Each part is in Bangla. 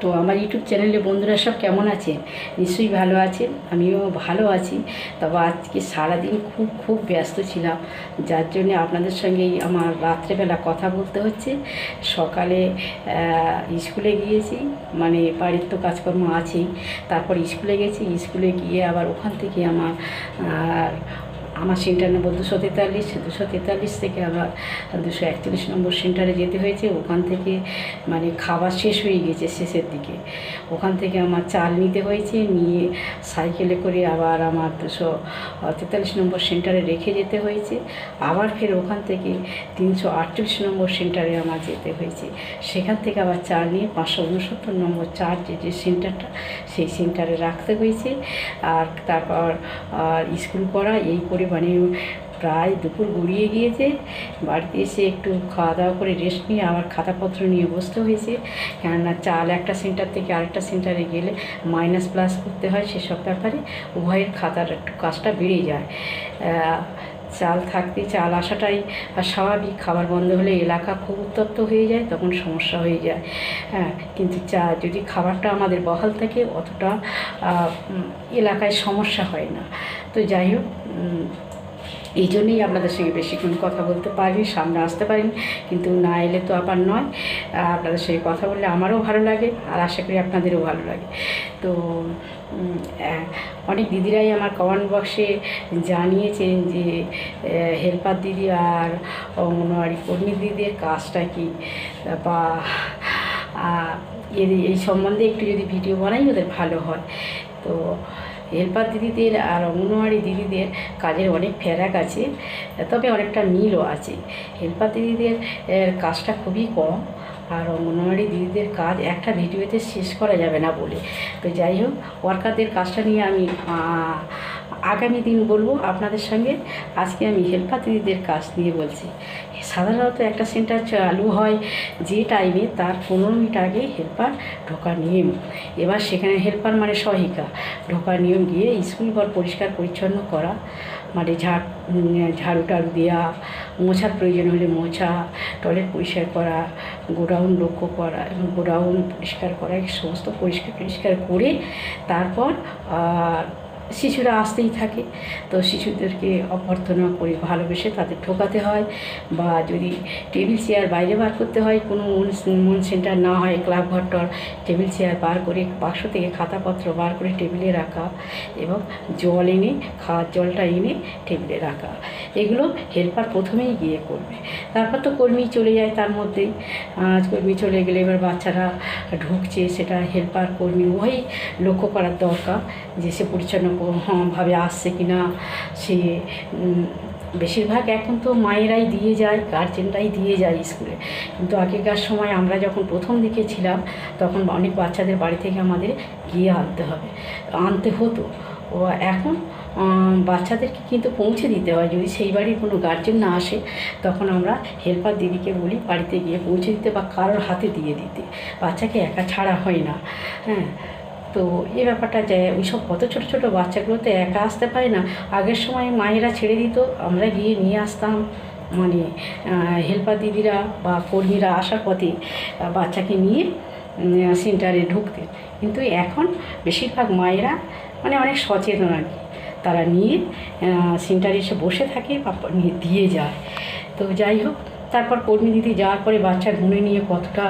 তো আমার ইউটিউব চ্যানেলে বন্ধুরা সব কেমন আছেন? নিশ্চয়ই ভালো আছেন, আমিও ভালো আছি। তবে আজকে সারাদিন খুব খুব ব্যস্ত ছিলাম, যার জন্য আপনাদের সঙ্গেই আমার রাত্রেবেলা কথা বলতে হচ্ছে। সকালে স্কুলে গিয়েছি মানে বাড়ির তো কাজকর্ম আছেই। তারপর স্কুলে গেছি, স্কুলে গিয়ে আবার ওখান থেকে আমার আমার সেন্টার নম্বর দুশো তেতাল্লিশ দুশো তেতাল্লিশ থেকে আবার দুশো একচল্লিশ নম্বর সেন্টারে যেতে হয়েছে। ওখান থেকে মানে খাবার শেষ হয়ে গেছে শেষের দিকে। ওখান থেকে আমার চাল নিতে হয়েছে, নিয়ে সাইকেলে করে আবার আমার দুশো তেতাল্লিশ নম্বর সেন্টারে রেখে যেতে হয়েছে। আবার ফের ওখান থেকে তিনশো আটচল্লিশ নম্বর সেন্টারে আমার যেতে হয়েছে। সেখান থেকে আবার চাল নিয়ে পাঁচশো উনসত্তর নম্বর চার যে যে সেন্টারটা, সেই সেন্টারে রাখতে হয়েছে। আর তারপর স্কুল করা, এই করে মানে প্রায় দুপুর গড়িয়ে গিয়েছে। বাড়িতে এসে একটু খাওয়া দাওয়া করে রেস্ট নিয়ে আবার খাতাপত্র নিয়ে বসতে হয়েছে। কেননা চাল একটা সেন্টার থেকে আরেকটা সেন্টারে গেলে মাইনাস প্লাস করতে হয় সেসব ব্যাপারে। উভয়ের খাতার একটু কাজটা বেড়ে যায়। চাল থাকতে চাল আসাটাই স্বাভাবিক। খাবার বন্ধ হলে এলাকা খুব উত্তপ্ত হয়ে যায়, তখন সমস্যা হয়ে যায়। হ্যাঁ কিন্তু চা, যদি খাবারটা আমাদের বহাল থাকে, অতটা এলাকায় সমস্যা হয় না। তো যাই হোক এই জন্যই আপনাদের সঙ্গে বেশিক্ষণ কথা বলতে পারিনি, সামনে আসতে পারিনি, কিন্তু না এলে তো আবার নয়। আপনাদের সঙ্গে কথা বললে আমারও ভালো লাগে, আর আশা করি আপনাদেরও ভালো লাগে। তো অনেক দিদিরাই আমার কমেন্ট বক্সে জানিয়েছেন যে হেল্পার দিদি আর অঙ্গনওয়াড়ি কর্মী দিদির কাজটা কি? বা এই সম্বন্ধে একটু যদি ভিডিও বানাই, ওদের ভালো হয়। তো হেল্পার দিদিদের আর অঙ্গনওয়াড়ি দিদিদের কাজের অনেক ফেরাক আছে, তবে অনেকটা মিলও আছে। হেল্পার দিদিদের কাজটা খুবই কম, আর অঙ্গনওয়াড়ি দিদিদের কাজ একটা ভিডিওতে শেষ করা যাবে না বলে। তো যাই হোক, ওয়ার্কারদের কাজটা নিয়ে আমি আগামী দিন বলব আপনাদের সঙ্গে, আজকে আমি হেল্পার দিদিদের কাজ নিয়ে বলছি। সাধারণত একটা সেন্টার চালু হয় যে টাইমে তার পনেরো মিনিট আগে হেল্পার ঢোকার নিয়ম। এবার সেখানে হেল্পার মানে সহায়িকা ঢোকার নিয়ম গিয়ে স্কুল ঘর পরিষ্কার পরিচ্ছন্ন করা মানে ঝাড় ঝাড়ু টাড়ু দেওয়া মোছার প্রয়োজন হলে মোছা, টয়লেট পরিষ্কার করা, গোডাউন লক্ষ্য করা, এবং গোডাউন পরিষ্কার করা সমস্ত পরিষ্কার পরিষ্কার করে তারপর শিশুরা আসতেই থাকে। তো শিশুদেরকে অভ্যর্থনা করে ভালোবেসে তাদের ঠোকাতে হয় বা যদি টেবিল চেয়ার বাইরে বার করতে হয়, কোনো মন- সেন্টার না হয়, ক্লাব ঘরটর টেবিল চেয়ার বার করে বাক্স থেকে খাতাপত্র বার করে টেবিলে রাখা এবং জল এনে, খাওয়ার জলটা এনে টেবিলে রাখা। এগুলো হেল্পার প্রথমেই গিয়ে করবে। তারপর তো কর্মী চলে যায় তার মধ্যেই। আজ কর্মী চলে গেলে এবার বাচ্চারা ঢুকছে, সেটা হেল্পার কর্মী উভয়ই লক্ষ্য করার দরকার যে সে পরিচ্ছন্ন ভাবে আসছে কি না সে বেশিরভাগ এখন তো মায়েরাই দিয়ে যায় গার্জেনরাই দিয়ে যায় স্কুলে কিন্তু আগেকার সময় আমরা যখন প্রথম দিকে ছিলাম, তখন অনেক বাচ্চাদের বাড়ি থেকে আমাদের গিয়ে আনতে হবে। আনতে হতো। ও এখন বাচ্চাদেরকে কিন্তু পৌঁছে দিতে হয়। যদি সেই বাড়ির কোনো গার্জেন না আসে, তখন আমরা হেল্পার দিদিকে বলি, বাড়িতে গিয়ে পৌঁছে দিতে বা কারোর হাতে দিয়ে দিতে। বাচ্চাকে একা ছাড়া হয় না। হ্যাঁ তো এই ব্যাপারটা যে ওইসব কত ছোটো ছোটো বাচ্চাগুলো তো একা আসতে পারে না। আগের সময় মায়েরা ছেড়ে দিত, আমরা গিয়ে নিয়ে আসতাম। মানে হেল্পার দিদিরা বা কর্মীরা আসার পথে বাচ্চাকে নিয়ে সেন্টারে ঢুকতে। কিন্তু এখন বেশিরভাগ মায়েরা মানে অনেক সচেতন আর কি। তারা নিয়ে সেন্টারে এসে বসে থাকে বা দিয়ে যায়। তো যাই হোক তারপর কর্মী দিদি যাওয়ার পরে বাচ্চা গুনে নিয়ে কতটা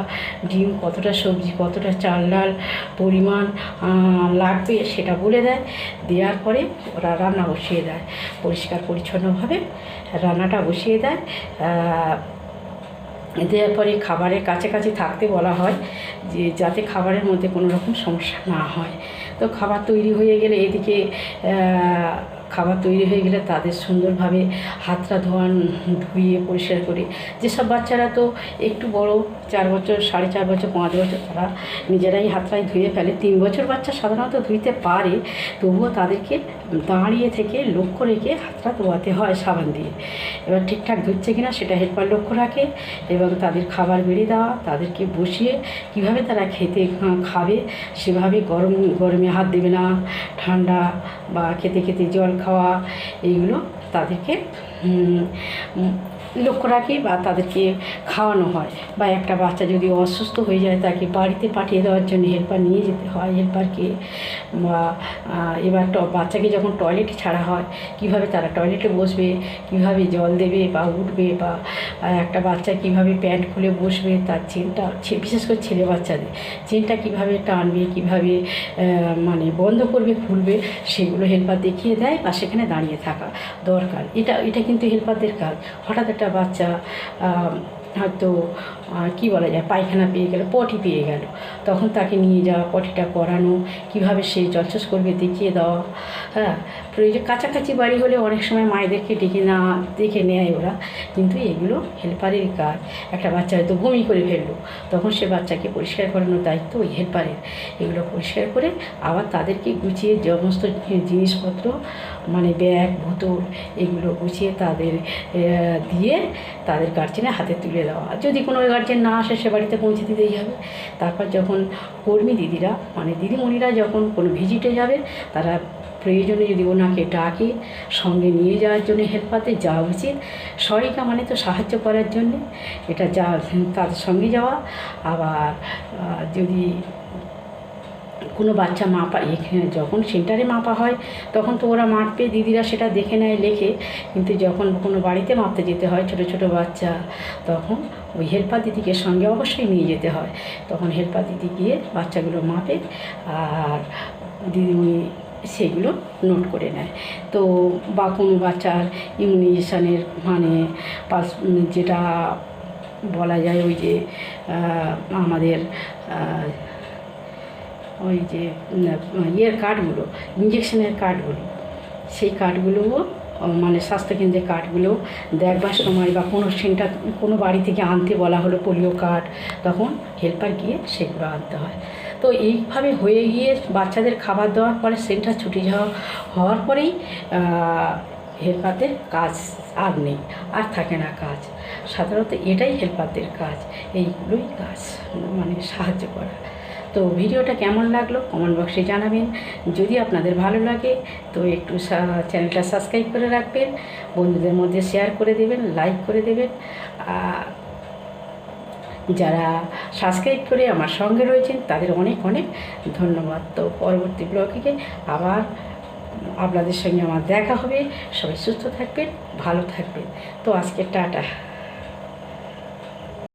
ডিম, কতটা সবজি, কতটা চাল ডাল পরিমাণ লাগবে সেটা বলে দেয়। দেওয়ার পরে ওরা রান্না বসিয়ে দেয় পরিষ্কার পরিচ্ছন্নভাবে, রান্নাটা বসিয়ে দেয়। দেওয়ার পরে খাবারের কাছাকাছি থাকতে বলা হয় যে, যাতে খাবারের মধ্যে কোনো রকম সমস্যা না হয়। তো খাবার তৈরি হয়ে গেলে এদিকে খাবার তৈরি হয়ে গেলে তাদের সুন্দরভাবে হাতটা ধোয়ান, ধুয়ে পরিষ্কার করে। যেসব বাচ্চারা তো একটু বড়, চার বছর, সাড়ে চার বছর, পাঁচ বছর, তারা নিজেরাই হাতটাই ধুয়ে ফেলে। তিন বছর বাচ্চা সাধারণত ধুইতে পারে, তবুও তাদেরকে দাঁড়িয়ে থেকে লক্ষ্য রেখে হাতটা ধোয়াতে হয় সাবান দিয়ে। এবার ঠিকঠাক ধুচ্ছে কিনা সেটা হেল্পার লক্ষ্য রাখে এবং তাদের খাবার বেড়ে দেওয়া, তাদেরকে বসিয়ে কীভাবে তারা খেতে খাবে সেভাবে গরম, গরমে হাত দেবে না, ঠান্ডা বা খেতে খেতে জল খাওয়া এইগুলো তাদেরকে লক্ষ্য রাখে বা তাদেরকে খাওয়ানো হয় বা একটা বাচ্চা যদি অসুস্থ হয়ে যায় তাকে বাড়িতে পাঠিয়ে দেওয়ার জন্য হেল্পার নিয়ে যেতে হয় হেল্পারকে বা এবার বাচ্চাকে যখন টয়লেটে ছাড়া হয়, কীভাবে তারা টয়লেটে বসবে, কীভাবে জল দেবে বা উঠবে বা একটা বাচ্চা কীভাবে প্যান্ট খুলে বসবে, তার চেনটা বিশেষ করে ছেলে বাচ্চাদের, চেনটা কীভাবে টানবে, কীভাবে মানে বন্ধ করবে, খুলবে, সেগুলো হেল্পার দেখিয়ে দেয় বা সেখানে দাঁড়িয়ে থাকা দরকার। এটা এটা কিন্তু হেল্পারদের কাজ। হঠাৎ একটা বাচ্চা হয়তো কী বলা যায়, পায়খানা পেয়ে গেল, পটি পেয়ে গেল। তখন তাকে নিয়ে যাওয়া, পটিটা করানো, কীভাবে সে জলচাষ করবে দেখিয়ে দেওয়া হ্যাঁ? প্রয়োজন কাছাকাছি বাড়ি হলে অনেক সময় মায়েদেরকে ডেকে না দেখে নেয় ওরা। কিন্তু এগুলো হেল্পারের কাজ। একটা বাচ্চা হয়তো বমি করে ফেলল, তখন সে বাচ্চাকে পরিষ্কার করানোর দায়িত্ব ওই হেল্পারের। এগুলো পরিষ্কার করে আবার তাদেরকে গুছিয়ে সমস্ত জিনিসপত্র মানে ব্যাগ, বোতল, এগুলো গুছিয়ে তাদের দিয়ে তাদের গার্জেনের হাতে তুলে দেওয়া। যদি কোনো গার্জেন না আসে সে বাড়িতে পৌঁছে দিতেই হবে। তারপর যখন কর্মী দিদিরা মানে দিদিমণিরা যখন কোনো ভিজিটে যাবে, তারা প্রয়োজনে যদি ওনাকে ডাকে, সঙ্গে নিয়ে যাওয়ার জন্য হেলপাতে যাওয়া উচিত। সহায়িকা মানে তো সাহায্য করার জন্যে। এটা যা তার সঙ্গে যাওয়া। আবার যদি কোনো বাচ্চা মাপা এখানে যখন সেন্টারে মাপা হয়, তখন তো ওরা মাপবে, দিদিরা সেটা দেখে নেয়, লেখে। কিন্তু যখন কোনো বাড়িতে মাপতে যেতে হয়, ছোট ছোট বাচ্চা, তখন ওই হেল্পার দিদিকে সঙ্গে অবশ্যই নিয়ে যেতে হয়। তখন হেল্পার দিদি গিয়ে বাচ্চাগুলো মাপে আর দিদিমণি সেগুলো নোট করে নেয়। তো বা কোনো বাচ্চার ইমিউনাইজেশানের মানে পাস, যেটা বলা যায় ওই যে আমাদের ওই যে ইয়ের কার্ডগুলো ইঞ্জেকশনের কার্ডগুলো। সেই কার্ডগুলোও মানে স্বাস্থ্যকেন্দ্রের কার্ডগুলো দেখবার সময় বা কোনো সেন্টার, কোনো বাড়ি থেকে আনতে বলা হলো পোলিও কার্ড, তখন হেল্পার গিয়ে সেগুলো আনতে হয়। তো এইভাবে হয়ে গিয়ে বাচ্চাদের খাবার দেওয়ার পরে, সেন্টার ছুটি যাওয়া, হওয়ার পরেই হেল্পারদের কাজ আর নেই, আর থাকে না কাজ। সাধারণত এটাই হেল্পারদের কাজ, এইগুলোই কাজ মানে সাহায্য করা। তো ভিডিওটা কেমন লাগল কমেন্ট বক্সে জানাবেন। যদি আপনাদের ভালো লাগে, তো একটু চ্যানেলটা সাবস্ক্রাইব করে রাখবেন। বন্ধুদের মধ্যে শেয়ার করে দেবেন, লাইক করে দেবেন। যারা সাবস্ক্রাইব করে আমার সঙ্গে রয়েছেন, তাদের অনেক অনেক ধন্যবাদ। তো পরবর্তী ব্লগে আবার আপনাদের সঙ্গে আমার দেখা হবে। সবাই সুস্থ থাকবেন, ভালো থাকবেন। তো আজকে টাটা।